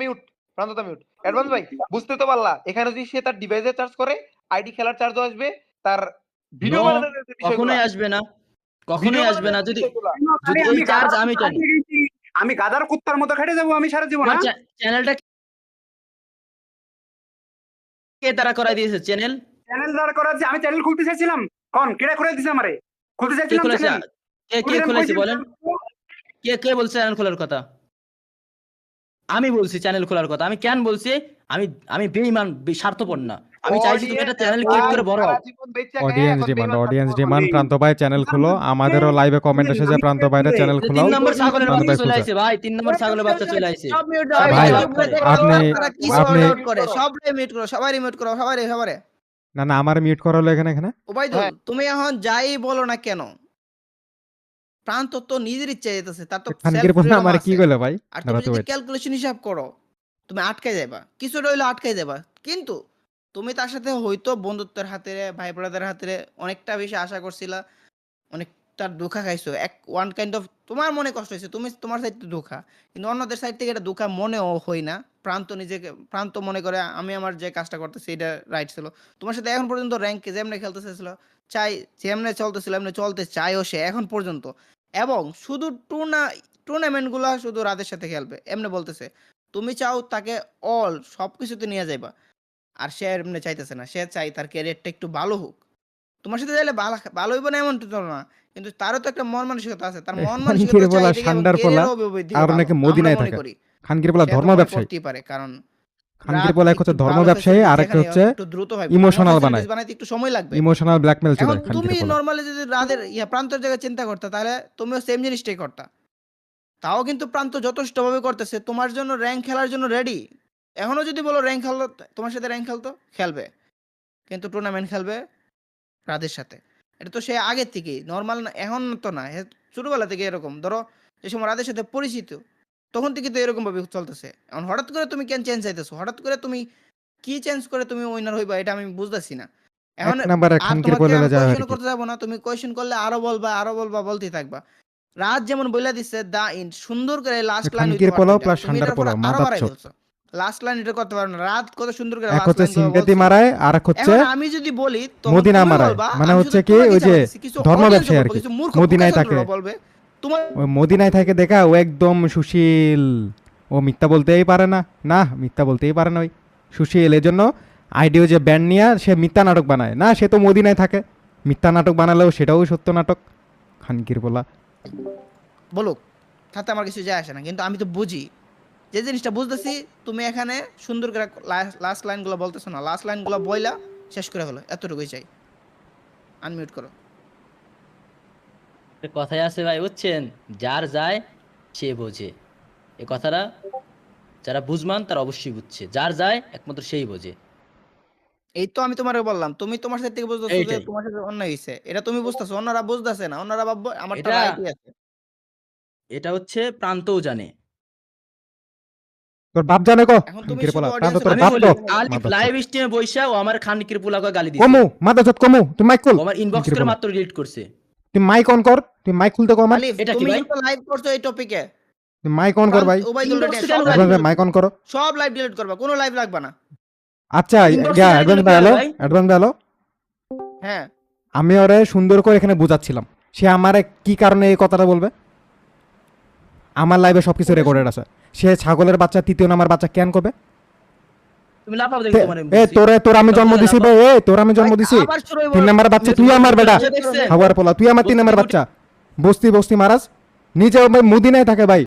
Mute প্রান্ততা mute. Advance ভাই বুঝতে তো পারলা এখানে যদি সে তার ডিভাইসে চার্জ করে আইডি খেলার চার্জও আসবে তার ভিডিও কখনোই আসবে না কখনোই আসবে না যদি যদি চার্জ আমি টানি। আমি গাদার কুত্তার মতো খেটে যাব আমি সারা জীবন হ্যাঁ? চ্যানেলটা কে তারা করাই দিয়েছে চ্যানেল চ্যানেল দাঁড় করা যে আমি চ্যানেল খুলতে চাইছিলাম। কোন কেডা করে দিছে আমারে? খুলতে কে চাইছিলাম খুলেছে? কে কে খুলেছে বলেন? কে কে বলছে চ্যানেল খোলার কথা? আমি বলছি চ্যানেল খোলার কথা। আমি কেন বলছি? আমি আমি বেঈমান স্বার্থপর না। আমি চাইছি তুমি একটা চ্যানেল ক্রিয়েট করে বড় হও। অডিয়েন্স ডিমান্ড অডিয়েন্স ডিমান্ড প্রান্ত ভাই চ্যানেল খুলো। আমাদেরও লাইভে কমেন্ট এসেছে প্রান্ত ভাইরা চ্যানেল খুলো তিন নম্বর ছাগলের বাচ্চা ভাই চলে আইছে ভাই তিন নম্বর ছাগলের বাচ্চা চলে আইছে সব মিউট দাও ভাই, সব আপনি- আপনি- করে সব মিউট করো সবাই মিউট করো সবাই সবাই না না আমার মিউট করা হলো এখানে? এখানে ওবাইদুল হ্যাঁ। তুমি এখন যাই বলো না কেন প্রান্ত তো নিজের ইচ্ছা যেতেছে তার তো খানকির আমার কি। কইলো ভাই? আর তুমি যদি ক্যালকুলেশন হিসাব করো তুমি আটকে যাবা কিছুটা হইলে আটকে যাবা কিন্তু তুমি তার সাথে হয়তো বন্ধুত্বের হাতে ভাই হাতে অনেকটা বেশি আশা করছিলা অনেকটা ধোকা খাইছো। এক ওয়ান কাইন্ড অফ তোমার মনে কষ্ট হয়েছে তুমি তোমার সাইড ধোকা। কিন্তু অন্যদের সাইড থেকে এটা ধোকা মনেও হই না। প্রান্ত নিজেকে প্রান্ত মনে করে আমি আমার যে কাজটা করতেছি এটা রাইট ছিল। তোমার সাথে এখন পর্যন্ত র্যাঙ্কে যেমনি খেলতে চাইছিল চাই যেমনে চলতেছিল এমনি চলতে চাইও সে এখন পর্যন্ত। এবং শুধু টুর্না টুর্নামেন্টগুলো শুধু রাতের সাথে খেলবে এমনি বলতেছে তুমি চাও তাকে অল সব কিছুতে নিয়ে যাইবা আর সে এমনি চাইতেছে না সে চাই তার ক্যারিয়ারটা একটু ভালো হোক তোমার সাথে চাইলে ভালো ভালো হইব না এমন তো না কিন্তু তারও তো একটা মন মানসিকতা আছে তার মন মানসিকতা চাই আর নাকি আমরা মদিনায় থাকে। করি। খানকির বলা ধর্ম ব্যবসায়ী পারে কারণ খানকির বলা এক হচ্ছে ধর্ম ব্যবসায়ী আর একটা হচ্ছে ভালো বানায়। বানাইতে একটু সময় লাগবে। ইমোশনাল ব্ল্যাকমেল চলে তুমি নর্মালি যদি রাতের ইয়া প্রান্তের জায়গায় চিন্তা করতে তাহলে তুমিও সেম জিনিসটাই করতা। তাও কিন্তু প্রান্ত যথেষ্টভাবে করতেছে তোমার জন্য র্যাঙ্ক খেলার জন্য রেডি এখনও যদি বলো র্যাঙ্ক খেলো তোমার সাথে র্যাঙ্ক খেলতো খেলবে। কিন্তু টুর্নামেন্ট খেলবে রাতের সাথে। এটা তো সে আগের থেকেই নর্মাল এখন তো না ছোটবেলা থেকে এরকম। ধরো যে সময় রাতের সাথে পরিচিত তখন থেকে তো এরকম ভাবে চলতেছে। এখন হঠাৎ করে তুমি কেন চেঞ্জ চাইতেছো? হঠাৎ করে তুমি কি চেঞ্জ করে তুমি উইনার হইবা এটা আমি বুঝতেছি না। এখন এক নাম্বারে আর খানকির বলে আর করতে যাব না তুমি কোয়েশ্চেন করলে আরও বলবা আরও বলবা বলতেই থাকবা। রাত যেমন বইলা দিচ্ছে দা ইন সুন্দর করে লাস্ট লাইন খানকির পোলাও plus ঠান্ডার পোলাও, চোখ। লাস্ট লাইন এটা করতে পারো না। রাত কত সুন্দর করে হচ্ছে line সিম্পেতি মারায় আর এক হচ্ছে এখন আমি যদি বলি তখন মদিনা মারায়। মানে হচ্ছে কি ওই যে ধর্ম ব্যবসায়ী আর কি। মদিনায় থাকে। বলবে। তোমার মদিনায় থাকে দেখা ও একদম সুশীল। ও মিথ্যা বলতেই পারে না। না মিথ্যা বলতেই পারে না ওই। সুশীল এই জন্য আইডিও যে ব্যান্ড নিয়ে সে মিথ্যা নাটক বানায়। না সে তো মদিনায় থাকে। মিথ্যা নাটক বানালেও সেটাও সত্য নাটক। খানকির বলা। বলুক তাতে আমার কিছু যায় আসে না। কিন্তু আমি তো বুঝি। যে জিনিসটা বুঝতেছি তুমি এখানে সুন্দর করে লাস্ট লাইনগুলো বলতেছো না। লাস্ট লাইনগুলো বইলা শেষ করে হলো এতটুকুই চাই। আনমিউট করো। একটা কথাই আছে ভাই বুঝছেন? যার যায় সে বোঝে। এই কথাটা যারা বুঝমান তারা অবশ্যই বুঝছে। যার যায় একমাত্র সেই বোঝে। এই তো আমি তোমারে বললাম তুমি তোমার সাথে থেকে বুঝতেছো যে তোমার সাথে অন্যায় হয়েছে এটা তুমি বুঝতেছো অন্যরা বুঝতেছে না অন্যরা ভাববো আমার তো এটা- রাইটই আছে। এটা হচ্ছে প্রান্তও জানে। তোর বাপ জানে কো? তুমি প্রান্ত তোর বাপ তো? আলিফ লাইভ স্ট্রিমে বইসা ও আমার খানকির পুলাকে গালি দিছে। কমু মাদা যত কমু তুই মাইক ও আমার ইনবক্স করে মাত্র ডিলিট করছে। তুই মাইক অন কর তুই মাইক খুলতে কর আলিফ এটা কি তুমি ভাই? তো লাইভ করছ এই টপিকে তুই মাইক অন কর ভাই। ওবাইদুল মাইক অন করো। সব লাইভ ডিলিট করবা কোনো লাইভ লাগবে না। আচ্ছা Inbox গা এ অ্যাডভান্স হ্যালো অ্যাডভান্স ভাই। হ্যালো হ্যাঁ। আমি ওরে সুন্দর করে এখানে বোঝাচ্ছিলাম। সে আমারে কি কারণে এই কথাটা বলবে? আমার লাইভে সবকিছু রেকর্ডেড আছে। সে ছাগলের বাচ্চা তৃতীয় নাম্বার বাচ্চা কেন করবে? তুমি লাফাও দেখি তোমার এ তোরে তোর আমি জন্ম দিছি বে এ তোর আমি জন্ম দিছি। তিন নাম্বার বাচ্চা তুই আমার বেটা। দেখছেন? খাবার পোলা তুই আমার তিন নাম্বার বাচ্চা। বস্তি বস্তি মারাজ নিজে মুদি নাই থাকে ভাই।